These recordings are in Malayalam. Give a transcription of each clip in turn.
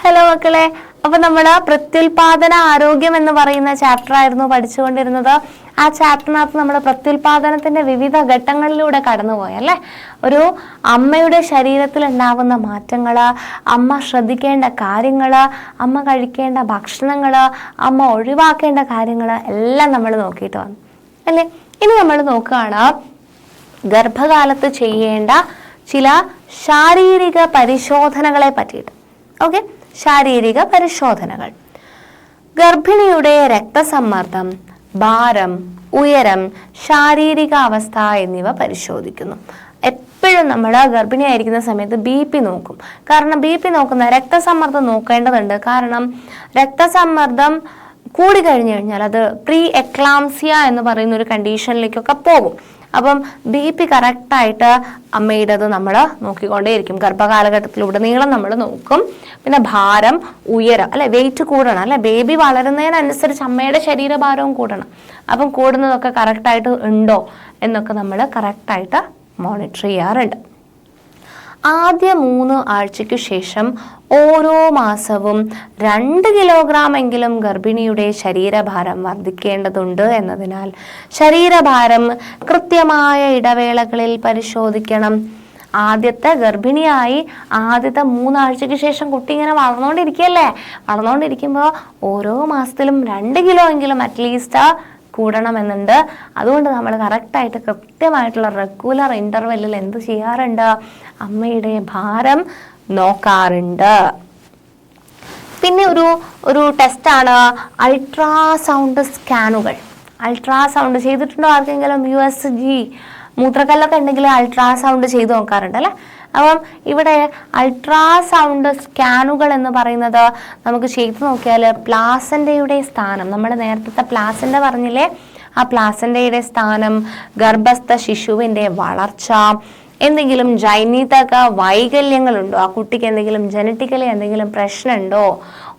ഹലോ മക്കളെ. അപ്പൊ നമ്മൾ പ്രത്യുൽപാദന ആരോഗ്യം എന്ന് പറയുന്ന ചാപ്റ്റർ ആയിരുന്നു പഠിച്ചുകൊണ്ടിരുന്നത്. ആ ചാപ്റ്ററിനകത്ത് നമ്മൾ പ്രത്യുൽപാദനത്തിന്റെ വിവിധ ഘട്ടങ്ങളിലൂടെ കടന്നുപോയി അല്ലേ? ഒരു അമ്മയുടെ ശരീരത്തിൽ ഉണ്ടാവുന്ന മാറ്റങ്ങൾ അമ്മ ശ്രദ്ധിക്കേണ്ട കാര്യങ്ങൾ അമ്മ കഴിക്കേണ്ട ഭക്ഷണങ്ങൾ അമ്മ ഒഴിവാക്കേണ്ട കാര്യങ്ങൾ എല്ലാം നമ്മൾ നോക്കിയിട്ട് വന്നു അല്ലേ? ഇനി നമ്മൾ നോക്കുകയാണ് ഗർഭകാലത്ത് ചെയ്യേണ്ട ചില ശാരീരിക പരിശോധനകളെ പറ്റിയിട്ട്. ഓക്കെ? ശാരീരിക പരിശോധനകൾ. ഗർഭിണിയുടെ രക്തസമ്മർദ്ദം ഭാരം ഉയരം ശാരീരിക അവസ്ഥ എന്നിവ പരിശോധിക്കുന്നു. എപ്പോഴും നമ്മൾ ഗർഭിണിയായിരിക്കുന്ന സമയത്ത് ബി പി നോക്കും. കാരണം ബി പി നോക്കുന്ന രക്തസമ്മർദ്ദം നോക്കേണ്ടതുണ്ട്. കാരണം രക്തസമ്മർദ്ദം കൂടി കഴിഞ്ഞു കഴിഞ്ഞാൽ അത് പ്രീ എക്ലാംസിയ എന്ന് പറയുന്ന ഒരു കണ്ടീഷനിലേക്കൊക്കെ പോകും. അപ്പം ബി പി കറക്റ്റായിട്ട് അമ്മയുടേത് നമ്മൾ നോക്കിക്കൊണ്ടേയിരിക്കും. ഗർഭകാലഘട്ടത്തിലൂടെ നീളം നമ്മൾ നോക്കും. പിന്നെ ഭാരം ഉയരം അല്ലെ വെയിറ്റ് കൂടണം അല്ലെ ബേബി വളരുന്നതിനനുസരിച്ച് അമ്മയുടെ ശരീരഭാരവും കൂടണം. അപ്പം കൂടുന്നതൊക്കെ കറക്റ്റായിട്ട് ഉണ്ടോ എന്നൊക്കെ നമ്മൾ കറക്റ്റായിട്ട് മോണിറ്റർ ചെയ്യാറുണ്ട്. ആദ്യ മൂന്ന് ആഴ്ചയ്ക്കു ശേഷം ഓരോ മാസവും രണ്ട് കിലോഗ്രാം എങ്കിലും ഗർഭിണിയുടെ ശരീരഭാരം വർദ്ധിക്കേണ്ടതുണ്ട് എന്നതിനാൽ ശരീരഭാരം കൃത്യമായ ഇടവേളകളിൽ പരിശോധിക്കണം. ആദ്യത്തെ ഗർഭിണിയായി ആദ്യത്തെ മൂന്നാഴ്ചയ്ക്ക് ശേഷം കുട്ടി ഇങ്ങനെ വളർന്നുകൊണ്ടിരിക്കുകയല്ലേ വളർന്നുകൊണ്ടിരിക്കുമ്പോൾ ഓരോ മാസത്തിലും രണ്ട് കിലോ എങ്കിലും അറ്റ്ലീസ്റ്റ് കൂടണമെന്നുണ്ട്. അതുകൊണ്ട് നമ്മൾ കറക്റ്റായിട്ട് കൃത്യമായിട്ടുള്ള റെഗുലർ ഇന്റർവെല്ലിൽ എന്ത് ചെയ്യാറുണ്ട്? അമ്മയുടെ ഭാരം നോക്കാറുണ്ട്. പിന്നെ ഒരു ഒരു ടെസ്റ്റാണ് അൾട്രാസൗണ്ട് സ്കാനുകൾ അൾട്രാസൗണ്ട് ചെയ്തിട്ടുണ്ടോ ആർക്കെങ്കിലും? യു എസ് ജി മൂത്രക്കല്ലൊക്കെ ഉണ്ടെങ്കിൽ അൾട്രാസൗണ്ട് ചെയ്ത് നോക്കാറുണ്ട് അല്ലേ? അപ്പം ഇവിടെ അൾട്രാസൗണ്ട് സ്കാനുകൾ എന്ന് പറയുന്നത് നമുക്ക് ചെയ്തു നോക്കിയാൽ പ്ലാസന്റെയുടെ സ്ഥാനം നമ്മൾ നേരത്തെ പ്ലാസന്റ പറഞ്ഞില്ലേ? ആ പ്ലാസന്റെയുടെ സ്ഥാനം ഗർഭസ്ഥ ശിശുവിന്റെ വളർച്ച എന്തെങ്കിലും ജൈനിതക വൈകല്യങ്ങളുണ്ടോ? ആ കുട്ടിക്ക് എന്തെങ്കിലും ജനറ്റിക്കലി എന്തെങ്കിലും പ്രശ്നമുണ്ടോ?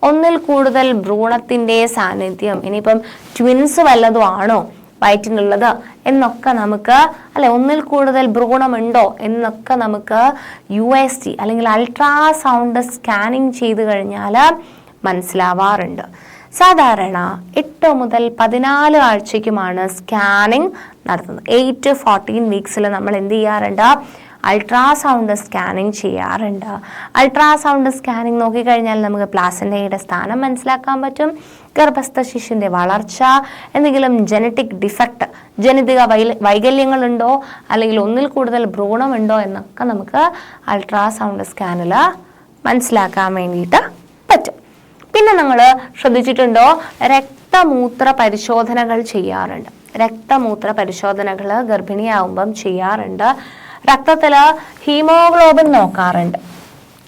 ഒന്നിൽ കൂടുതൽ ഭ്രൂണത്തിന്റെ സാന്നിധ്യം ഇനിയിപ്പം ട്വിൻസ് വല്ലതും ആണോ? വയറ്റിനുള്ളത് എന്നൊക്കെ നമുക്ക് അല്ലെ ഒന്നിൽ കൂടുതൽ ഭ്രൂണമുണ്ടോ എന്നൊക്കെ നമുക്ക് യു എസ് ടി അല്ലെങ്കിൽ അൾട്രാസൗണ്ട് സ്കാനിങ് ചെയ്ത് കഴിഞ്ഞാൽ മനസ്സിലാവാറുണ്ട്. സാധാരണ എട്ട് മുതൽ പതിനാല് ആഴ്ചയ്ക്കുമാണ് സ്കാനിങ് നടത്തുന്നത്. എയ്റ്റ് ഫോർട്ടീൻ വീക്സിൽ നമ്മൾ എന്ത് ചെയ്യാറുണ്ട്? അൾട്രാസൗണ്ട് സ്കാനിങ് ചെയ്യാറുണ്ട്. അൾട്രാസൗണ്ട് സ്കാനിങ് നോക്കിക്കഴിഞ്ഞാൽ നമുക്ക് പ്ലാസന്റയുടെ സ്ഥാനം മനസ്സിലാക്കാൻ പറ്റും. ഗർഭസ്ഥ ശിശുവിന്റെ വളർച്ച എന്തെങ്കിലും ജനറ്റിക് ഡിഫക്റ്റ് ജനിതക വൈ വൈകല്യങ്ങളുണ്ടോ? അല്ലെങ്കിൽ ഒന്നിൽ കൂടുതൽ ഭ്രൂണമുണ്ടോ? എന്നൊക്കെ നമുക്ക് അൾട്രാസൗണ്ട് സ്കാനിൽ മനസ്സിലാക്കാൻ വേണ്ടിയിട്ട് പറ്റും. പിന്നെ നിങ്ങൾ ശ്രദ്ധിച്ചിട്ടുണ്ടോ? രക്തമൂത്ര പരിശോധനകൾ ചെയ്യാറുണ്ട്. രക്തമൂത്ര പരിശോധനകൾ ഗർഭിണിയാവുമ്പം ചെയ്യാറുണ്ട്. രക്തത്തിൽ ഹീമോഗ്ലോബിൻ നോക്കാറുണ്ട്.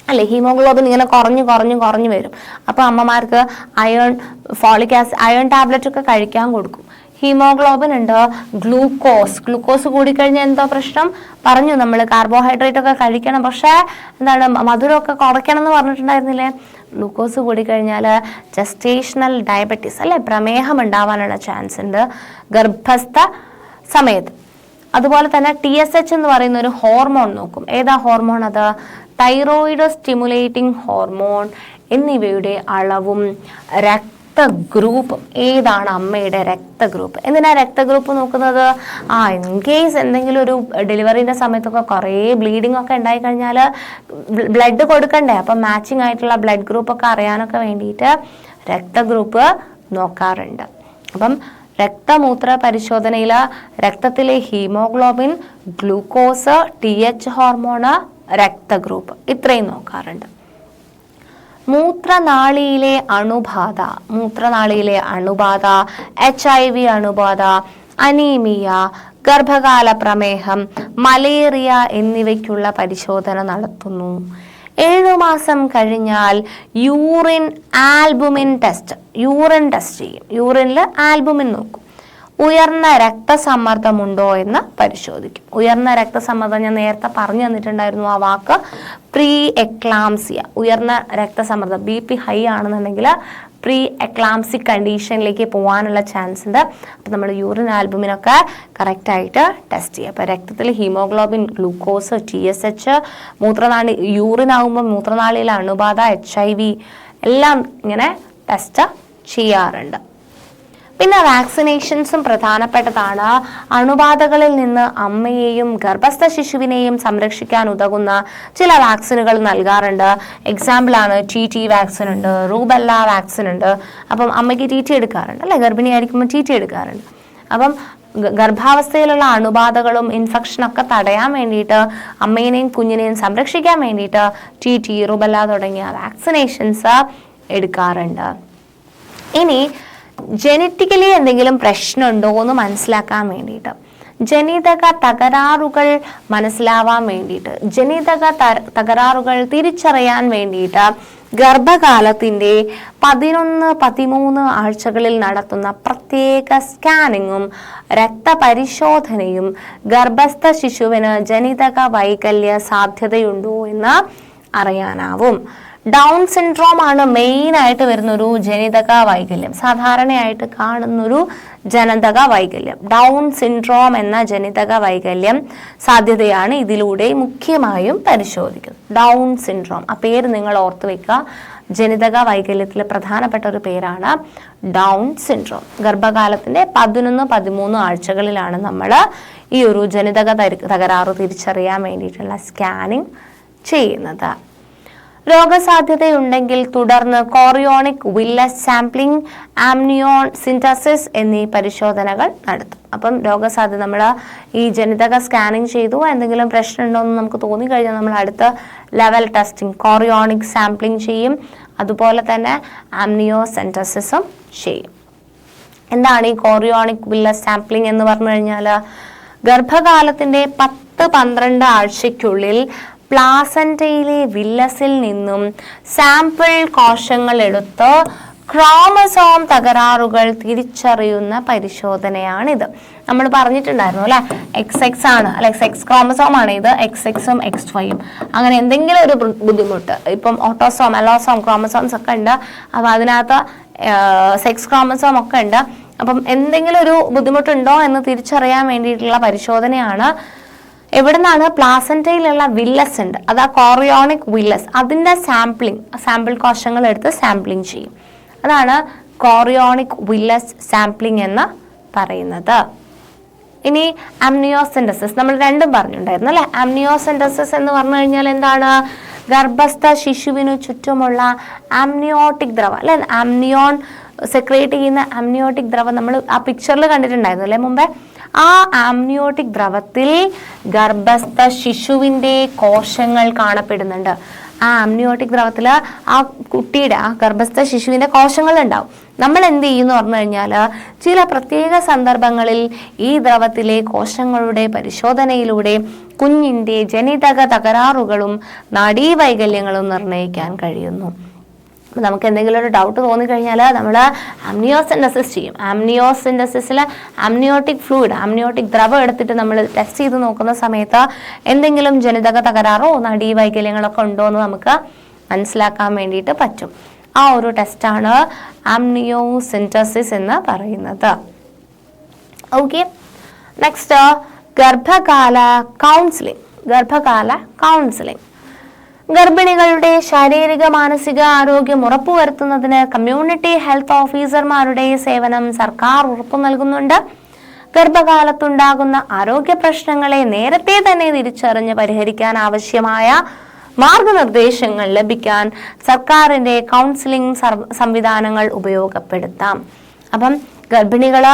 അല്ലേ? ഹീമോഗ്ലോബിൻ ഇങ്ങനെ കുറഞ്ഞു കുറഞ്ഞു കുറഞ്ഞു വരും. അപ്പോൾ അമ്മമാർക്ക് iron folic acid iron tablet ഒക്കെ കഴിക്കാൻ കൊടുക്കും. ഹീമോഗ്ലോബിൻ ഉണ്ട്. ഗ്ലൂക്കോസ്. ഗ്ലൂക്കോസ് കൂടിക്കഴിഞ്ഞാൽ എന്തോ പ്രശ്നം? പറഞ്ഞു നമ്മൾ കാർബോഹൈഡ്രേറ്റ് ഒക്കെ കഴിക്കണം. പക്ഷേ എന്താണ് മധുരമൊക്കെ കുറയ്ക്കണം എന്ന് പറഞ്ഞിട്ടുണ്ടായിരുന്നില്ലേ? ഗ്ലൂക്കോസ് കൂടിക്കഴിഞ്ഞാൽ ജസ്റ്റേഷണൽ ഡയബറ്റീസ് അല്ലെ? പ്രമേഹം ഉണ്ടാവാനുള്ള ചാൻസ് ഉണ്ട്. ഗർഭസ്ഥ സമയത്ത്. അതുപോലെ തന്നെ ടി എസ് എച്ച് എന്ന് പറയുന്ന ഒരു ഹോർമോൺ നോക്കും. ഏതാ ഹോർമോൺ അത് തൈറോയിഡ് സ്റ്റിമുലേറ്റിംഗ് ഹോർമോൺ എന്നിവയുടെ അളവും രക്ത ഏതാണ് അമ്മയുടെ രക്തഗ്രൂപ്പ്? എന്തിനാ രക്തഗ്രൂപ്പ് നോക്കുന്നത്? ആ ഇൻ കേസ് എന്തെങ്കിലും ഒരു ഡെലിവറിന്റെ സമയത്തൊക്കെ കുറേ ബ്ലീഡിംഗ് ഒക്കെ ഉണ്ടായി കഴിഞ്ഞാൽ ബ്ലഡ് കൊടുക്കണ്ടേ? അപ്പം മാച്ചിങ് ആയിട്ടുള്ള ബ്ലഡ് ഗ്രൂപ്പ് ഒക്കെ അറിയാനൊക്കെ വേണ്ടിയിട്ട് രക്തഗ്രൂപ്പ് നോക്കാറുണ്ട്. അപ്പം രക്തമൂത്ര പരിശോധനയിൽ രക്തത്തിലെ haemoglobin glucose T H hormone രക്തഗ്രൂപ്പ്. ഇത്രയും നോക്കാറുണ്ട്. മൂത്രനാളിയിലെ അണുബാധ മൂത്രനാളിയിലെ അണുബാധ എച്ച് ഐ വി അണുബാധ അനീമിയ ഗർഭകാല പ്രമേഹം മലേറിയ എന്നിവയ്ക്കുള്ള പരിശോധന നടത്തുന്നു. ഏഴു മാസം കഴിഞ്ഞാൽ urine albumin test urine test ചെയ്യും. യൂറിനിൽ ആൽബുമിൻ നോക്കും. ഉയർന്ന രക്തസമ്മർദ്ദമുണ്ടോ എന്ന് പരിശോധിക്കും. ഉയർന്ന രക്തസമ്മർദ്ദം ഞാൻ നേരത്തെ പറഞ്ഞു തന്നിട്ടുണ്ടായിരുന്നു ആ വാക്ക്. പ്രീ എക്ലാംസിയ ഉയർന്ന രക്തസമ്മർദ്ദം ബി പി ഹൈ ആണെന്നുണ്ടെങ്കിൽ പ്രീ എക്ലാംസിക് കണ്ടീഷനിലേക്ക് പോകാനുള്ള ചാൻസ് ഉണ്ട് അപ്പോൾ നമ്മൾ യൂറിൻ ആൽബുമിനൊക്കെ കറക്റ്റായിട്ട് ടെസ്റ്റ് ചെയ്യുക അപ്പോൾ രക്തത്തിൽ haemoglobin glucose T S H മൂത്രനാളി urine ആകുമ്പോൾ മൂത്രനാളിയിലെ അണുബാധ എച്ച് ഐ വി എല്ലാം ഇങ്ങനെ ടെസ്റ്റ് ചെയ്യാറുണ്ട്. പിന്നെ വാക്സിനേഷൻസും പ്രധാനപ്പെട്ടതാണ്. അണുബാധകളിൽ നിന്ന് അമ്മയെയും ഗർഭസ്ഥ ശിശുവിനെയും സംരക്ഷിക്കാൻ ഉതകുന്ന ചില വാക്സിനുകൾ നൽകാറുണ്ട്. എക്സാമ്പിളാണ് ടി ടി വാക്സിൻ ഉണ്ട് റൂബല്ല വാക്സിൻ ഉണ്ട്. അപ്പം അമ്മയ്ക്ക് ടി ടി എടുക്കാറുണ്ട് അല്ലെ? ഗർഭിണിയായിരിക്കുമ്പോൾ ടി ടി എടുക്കാറുണ്ട്. അപ്പം ഗർഭാവസ്ഥയിലുള്ള അണുബാധകളും ഇൻഫെക്ഷനൊക്കെ തടയാൻ വേണ്ടിയിട്ട് അമ്മേനെയും കുഞ്ഞിനെയും സംരക്ഷിക്കാൻ വേണ്ടിയിട്ട് ടി ടി റുബല്ല തുടങ്ങിയ വാക്സിനേഷൻസ് എടുക്കാറുണ്ട്. ഇനി ജനറ്റിക്കലി എന്തെങ്കിലും പ്രശ്നമുണ്ടോ എന്ന് മനസ്സിലാക്കാൻ വേണ്ടിയിട്ട്. ജനിതക തകരാറുകൾ മനസ്സിലാവാൻ വേണ്ടിയിട്ട്. ജനിതക തകരാറുകൾ തിരിച്ചറിയാൻ വേണ്ടിയിട്ട് ഗർഭകാലത്തിന്റെ പതിനൊന്ന് പതിമൂന്ന് ആഴ്ചകളിൽ നടത്തുന്ന പ്രത്യേക സ്കാനിങ്ങും രക്തപരിശോധനയും ഗർഭസ്ഥ ശിശുവിന് ജനിതക വൈകല്യ സാധ്യതയുണ്ടോ എന്ന് അറിയാനാവും. ഡൗൺ സിൻഡ്രോം ആണ് മെയിൻ ആയിട്ട് വരുന്ന ഒരു ജനിതക വൈകല്യം. സാധാരണയായിട്ട് കാണുന്നൊരു ജനിതക വൈകല്യം. ഡൗൺ സിൻഡ്രോം എന്ന ജനിതക വൈകല്യം സാധ്യതയാണ് ഇതിലൂടെ മുഖ്യമായും പരിശോധിക്കുന്നത്. Down syndrome. ആ പേര് നിങ്ങൾ ഓർത്തു വെക്കുക. ജനിതക വൈകല്യത്തിലെ പ്രധാനപ്പെട്ട ഒരു പേരാണ് ഡൗൺ സിൻഡ്രോം. ഗർഭകാലത്തിന്റെ പതിനൊന്ന് പതിമൂന്ന് ആഴ്ചകളിലാണ് നമ്മൾ ഈ ഒരു ജനിതക തകരാറ് തിരിച്ചറിയാൻ വേണ്ടിയിട്ടുള്ള സ്കാനിങ് ചെയ്യുന്നത്. രോഗസാധ്യതയുണ്ടെങ്കിൽ തുടർന്ന് chorionic villa sampling amniocentesis എന്നീ പരിശോധനകൾ നടത്തും. അപ്പം രോഗസാധ്യത നമ്മൾ ഈ ജനിതക സ്കാനിങ് ചെയ്തു. എന്തെങ്കിലും പ്രശ്നമുണ്ടോ എന്ന് നമുക്ക് തോന്നിക്കഴിഞ്ഞാൽ നമ്മൾ അടുത്ത ലെവൽ ടെസ്റ്റിംഗ് കോറിയോണിക് സാമ്പിളിംഗ് ചെയ്യും. അതുപോലെ തന്നെ ആംനിയോ സെന്റസിസും ചെയ്യും. എന്താണ് ഈ കോറിയോണിക് വില്ല സാമ്പിളിംഗ് എന്ന് പറഞ്ഞു കഴിഞ്ഞാൽ ഗർഭകാലത്തിന്റെ പത്ത് പന്ത്രണ്ട് ആഴ്ചയ്ക്കുള്ളിൽ പ്ലാസന്റയിലെ വില്ലസിൽ നിന്നും സാമ്പിൾ കോശങ്ങൾ എടുത്ത് ക്രോമസോം തകരാറുകൾ തിരിച്ചറിയുന്ന പരിശോധനയാണിത്. നമ്മൾ പറഞ്ഞിട്ടുണ്ടായിരുന്നു അല്ലെ? എക്സ് എക്സ് ആണ്. അല്ലെ എക്സ് എക്സ് ക്രോമസോം ആണ് ഇത്. എക്സ് എക്സും എക്സ് വൈയും അങ്ങനെ എന്തെങ്കിലും ഒരു ബുദ്ധിമുട്ട് ഇപ്പം ഓട്ടോസോം അലോസോം ക്രോമസോംസ് ഒക്കെ ഉണ്ട്. അപ്പം അതിനകത്ത് സെക്സ് ക്രോമസോം ഒക്കെ ഉണ്ട്. അപ്പം എന്തെങ്കിലും ഒരു ബുദ്ധിമുട്ടുണ്ടോ എന്ന് തിരിച്ചറിയാൻ വേണ്ടിയിട്ടുള്ള പരിശോധനയാണ് എവിടെ പ്ലാസന്റയിലുള്ള വില്ലസ് ഉണ്ട്? അത് ആ കോറിയോണിക് വില്ലസ്. അതിന്റെ സാമ്പിളിംഗ് സാമ്പിൾ കോശങ്ങൾ എടുത്ത് സാമ്പിളിംഗ് ചെയ്യും. അതാണ് കോറിയോണിക് വില്ലസ് സാമ്പിളിംഗ് എന്ന് പറയുന്നത്. ഇനി അംനിയോസെന്റസിസ് നമ്മൾ രണ്ടും പറഞ്ഞിട്ടുണ്ടായിരുന്നു അല്ലേ? അംനിയോസെന്റസിസ് എന്ന് പറഞ്ഞു കഴിഞ്ഞാൽ എന്താണ്? ഗർഭസ്ഥ ശിശുവിനു ചുറ്റുമുള്ള ആംനിയോട്ടിക് ദ്രവം. അല്ലെ? ആംനിയോൺ സെക്രേറ്റ് ചെയ്യുന്ന ആംനിയോട്ടിക് ദ്രവം നമ്മൾ ആ പിക്ചറിൽ കണ്ടിട്ടുണ്ടായിരുന്നു അല്ലേ മുമ്പേ? ആ ആംനിയോട്ടിക് ദ്രവത്തിൽ ഗർഭസ്ഥ ശിശുവിന്റെ കോശങ്ങൾ കാണപ്പെടുന്നുണ്ട്. ആ ആംനിയോട്ടിക് ദ്രവത്തിൽ ആ കുട്ടിയുടെ ആ ഗർഭസ്ഥ ശിശുവിന്റെ കോശങ്ങൾ ഉണ്ടാവും. നമ്മൾ എന്ത് ചെയ്യുമെന്ന് പറഞ്ഞു കഴിഞ്ഞാൽ ചില പ്രത്യേക സന്ദർഭങ്ങളിൽ ഈ ദ്രവത്തിലെ കോശങ്ങളുടെ പരിശോധനയിലൂടെ കുഞ്ഞിന്റെ ജനിതക തകരാറുകളും നാഡീവൈകല്യങ്ങളും നിർണയിക്കാൻ കഴിയുന്നു. നമുക്ക് എന്തെങ്കിലും ഒരു ഡൗട്ട് തോന്നിക്കഴിഞ്ഞാൽ നമ്മൾ അംനിയോസിൻഡസിസ് ചെയ്യും ആംനിയോസിൻഡസിസിൽ അംനിയോട്ടിക് ഫ്ലൂയിഡ് ആംനിയോട്ടിക് ദ്രവം എടുത്തിട്ട് നമ്മൾ ടെസ്റ്റ് ചെയ്ത് നോക്കുന്ന സമയത്ത് എന്തെങ്കിലും ജനിതക തകരാറോ നടീവൈകല്യങ്ങളൊക്കെ ഉണ്ടോ എന്ന് നമുക്ക് മനസ്സിലാക്കാൻ വേണ്ടിയിട്ട് പറ്റും. ആ ഒരു ടെസ്റ്റാണ് ആംനിയോസിന്റസിസ് എന്ന് പറയുന്നത്. ഓക്കെ നെക്സ്റ്റ് ഗർഭകാല കൗൺസിലിംഗ് ഗർഭകാല കൗൺസിലിംഗ് ഗർഭിണികളുടെ ശാരീരിക മാനസിക ആരോഗ്യം ഉറപ്പുവരുത്തുന്നതിന് കമ്മ്യൂണിറ്റി ഹെൽത്ത് ഓഫീസർമാരുടെ സേവനം സർക്കാർ ഉറപ്പു നൽകുന്നുണ്ട്. ഗർഭകാലത്തുണ്ടാകുന്ന ആരോഗ്യ പ്രശ്നങ്ങളെ നേരത്തെ തന്നെ തിരിച്ചറിഞ്ഞ് പരിഹരിക്കാൻ ആവശ്യമായ മാർഗനിർദ്ദേശങ്ങൾ ലഭിക്കാൻ സർക്കാരിന്റെ കൗൺസിലിംഗ് സംവിധാനങ്ങൾ ഉപയോഗപ്പെടുത്താം. അപ്പം ഗർഭിണികൾ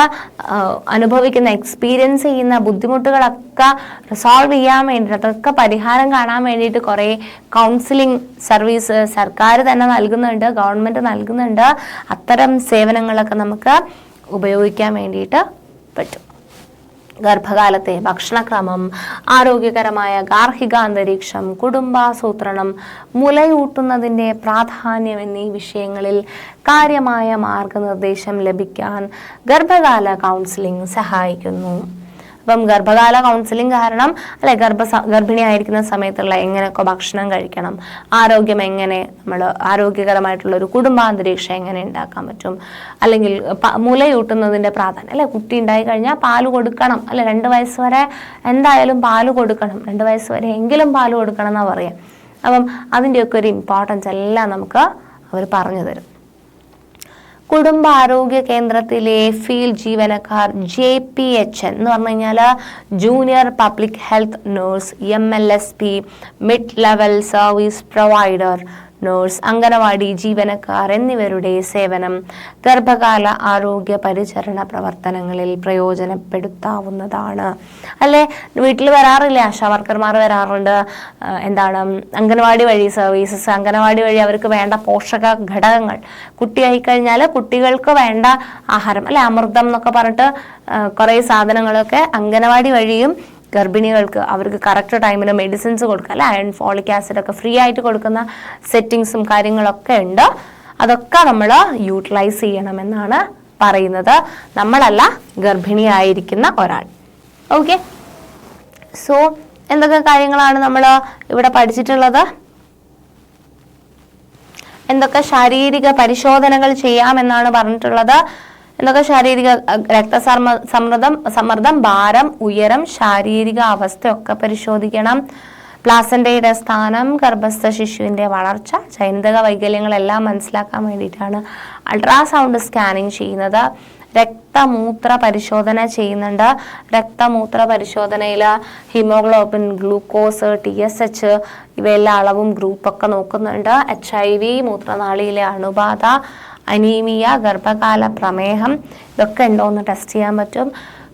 അനുഭവിക്കുന്ന എക്സ്പീരിയൻസ് ചെയ്യുന്ന ബുദ്ധിമുട്ടുകളൊക്കെ റിസോൾവ് ചെയ്യാൻ വേണ്ടിയിട്ട് അതൊക്കെ പരിഹാരം കാണാൻ വേണ്ടിയിട്ട് കുറേ കൗൺസിലിംഗ് സർവീസ് സർക്കാർ തന്നെ നൽകുന്നുണ്ട് ഗവൺമെന്റ് നൽകുന്നുണ്ട്. അത്തരം സേവനങ്ങളൊക്കെ നമുക്ക് ഉപയോഗിക്കാൻ വേണ്ടിയിട്ട് പറ്റും. ഗർഭകാലത്തെ ഭക്ഷണക്രമം ആരോഗ്യകരമായ ഗാർഹിക അന്തരീക്ഷം കുടുംബാസൂത്രണം മുലയൂട്ടുന്നതിന്റെ പ്രാധാന്യം എന്നീ വിഷയങ്ങളിൽ കാര്യമായ മാർഗനിർദ്ദേശം ലഭിക്കാൻ ഗർഭകാല കൗൺസിലിംഗ് സഹായിക്കുന്നു. അപ്പം ഗർഭകാല കൗൺസിലിംഗ് കാരണം അല്ലെ ഗർഭ ഗർഭിണിയായിരിക്കുന്ന സമയത്തുള്ള എങ്ങനെയൊക്കെ ഭക്ഷണം കഴിക്കണം ആരോഗ്യം എങ്ങനെ നമ്മൾ ആരോഗ്യകരമായിട്ടുള്ള ഒരു കുടുംബാന്തരീക്ഷം എങ്ങനെ ഉണ്ടാക്കാൻ പറ്റും അല്ലെങ്കിൽ മുലയൂട്ടുന്നതിന്റെ പ്രാധാന്യം അല്ലെ കുട്ടി ഉണ്ടായി കഴിഞ്ഞാൽ പാൽ കൊടുക്കണം അല്ലെ രണ്ട് വയസ്സ് വരെ എന്തായാലും പാൽ കൊടുക്കണം രണ്ട് വയസ്സ് വരെ എങ്കിലും പാൽ കൊടുക്കണം എന്നാ പറയാം. അപ്പം അതിന്റെയൊക്കെ ഒരു ഇമ്പോർട്ടൻസ് എല്ലാം നമുക്ക് അവർ പറഞ്ഞു തരും. കുടുംബാരോഗ്യ കേന്ദ്രത്തിലെ ഫീൽഡ് ജീവനക്കാർ ജെ പി എച്ച് എന്ന് പറഞ്ഞു കഴിഞ്ഞാൽ junior public health nurse M L S P mid level service provider nurse anganwadi ജീവനക്കാർ എന്നിവരുടെ സേവനം ഗർഭകാല ആരോഗ്യ പരിചരണ പ്രവർത്തനങ്ങളിൽ പ്രയോജനപ്പെടുത്താവുന്നതാണ്. അല്ലെ? വീട്ടിൽ വരാറില്ലേ? ആശാ വർക്കർമാർ വരാറുണ്ട് എന്താണ് അംഗനവാടി വഴി സർവീസസ് അംഗനവാടി വഴി അവർക്ക് വേണ്ട പോഷക ഘടകങ്ങൾ കുട്ടിയായി കഴിഞ്ഞാൽ കുട്ടികൾക്ക് വേണ്ട ആഹാരം അല്ലെ? അമൃതം എന്നൊക്കെ പറഞ്ഞിട്ട് കുറേ സാധനങ്ങളൊക്കെ അംഗനവാടി വഴിയും ഗർഭിണികൾക്ക് അവർക്ക് കറക്റ്റ് ടൈമിന് മെഡിസിൻസ് കൊടുക്കുക. അല്ലെ? അയൺ ഫോളിക് ആസിഡ് ഒക്കെ ഫ്രീ ആയിട്ട് കൊടുക്കുന്ന സെറ്റിങ്സും കാര്യങ്ങളൊക്കെ ഉണ്ട്. അതൊക്കെ നമ്മൾ യൂട്ടിലൈസ് ചെയ്യണമെന്നാണ് പറയുന്നത്. നമ്മളല്ല ഗർഭിണിയായിരിക്കുന്ന ഒരാൾ. ഓക്കെ സോ എന്തൊക്കെ കാര്യങ്ങളാണ് നമ്മൾ ഇവിടെ പഠിച്ചിട്ടുള്ളത്? എന്തൊക്കെ ശാരീരിക പരിശോധനകൾ ചെയ്യാമെന്നാണ് പറഞ്ഞിട്ടുള്ളത്? എന്തൊക്കെ ശാരീരിക രക്തസമ്മ സമ്മർദ്ദം സമ്മർദ്ദം ഭാരം ഉയരം ശാരീരിക അവസ്ഥയൊക്കെ പരിശോധിക്കണം. പ്ലാസന്റയുടെ സ്ഥാനം ഗർഭസ്ഥ ശിശുവിന്റെ വളർച്ച ജൈനിക വൈകല്യങ്ങളെല്ലാം മനസ്സിലാക്കാൻ വേണ്ടിയിട്ടാണ് അൾട്രാസൗണ്ട് സ്കാനിങ് ചെയ്യുന്നത്. രക്തമൂത്ര പരിശോധന ചെയ്യുന്നുണ്ട്. രക്തമൂത്ര പരിശോധനയിൽ haemoglobin glucose T S H ഇവയെല്ലാം അളവും ഗ്രൂപ്പൊക്കെ നോക്കുന്നുണ്ട്. എച്ച് ഐ വി മൂത്രനാളിയിലെ അണുബാധ അനീമിയ ഗർഭകാല പ്രമേഹം ഇതൊക്കെ ഉണ്ടോ എന്ന് ടെസ്റ്റ് ചെയ്യാൻ പറ്റും.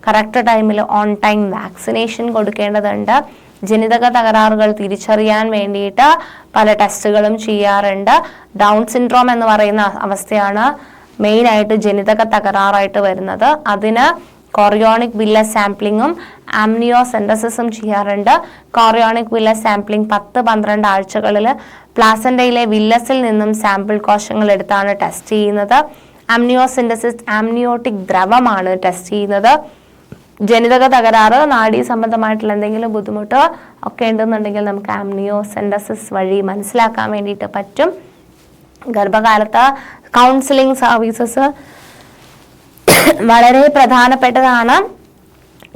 കറക്റ്റ് ടൈമിൽ ഓൺ ടൈം വാക്സിനേഷൻ കൊടുക്കേണ്ടതുണ്ട്. ജനിതക തകരാറുകൾ തിരിച്ചറിയാൻ വേണ്ടിയിട്ട് പല ടെസ്റ്റുകളും ചെയ്യാറുണ്ട്. ഡൗൺ സിൻഡ്രോം എന്ന് പറയുന്ന അവസ്ഥയാണ് മെയിനായിട്ട് ജനിതക തകരാറായിട്ട് വരുന്നത്. അതിന് കോറിയോണിക് വില്ല സാമ്പിളിങ്ങും ആംനിയോ സെന്റസിസും ചെയ്യാറുണ്ട്. കോറിയോണിക് വില്ല സാമ്പിളിംഗ് പത്ത് പന്ത്രണ്ട് ആഴ്ചകളിൽ പ്ലാസന്റയിലെ വില്ലസിൽ നിന്നും സാമ്പിൾ കോശങ്ങൾ എടുത്താണ് ടെസ്റ്റ് ചെയ്യുന്നത്. ആംനിയോ സിന്തസിസ് ആംനിയോട്ടിക് ദ്രവമാണ് ടെസ്റ്റ് ചെയ്യുന്നത്. ജനിതക തകരാറ് നാഡീ സംബന്ധമായിട്ടുള്ള എന്തെങ്കിലും ബുദ്ധിമുട്ട് ഒക്കെ ഉണ്ടെന്നുണ്ടെങ്കിൽ നമുക്ക് ആംനിയോ വഴി മനസ്സിലാക്കാൻ വേണ്ടിയിട്ട് പറ്റും. ഗർഭകാലത്ത് കൗൺസിലിംഗ് സർവീസസ് വളരെ പ്രധാനപ്പെട്ടതാണ്.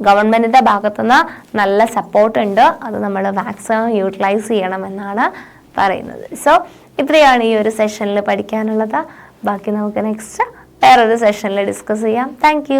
ഗവൺമെന്റിന്റെ ഭാഗത്തുനിന്ന് നല്ല സപ്പോർട്ട് ഉണ്ട് അത് നമ്മൾ മാക്സിമം യൂട്ടിലൈസ് ചെയ്യണം എന്നാണ് പറയുന്നത്. സോ ഇത്രയാണ് ഈ ഒരു സെഷനിൽ പഠിക്കാനുള്ളത്. ബാക്കി നമുക്ക് നെക്സ്റ്റ് വേറൊരു സെഷനിൽ ഡിസ്കസ് ചെയ്യാം. താങ്ക്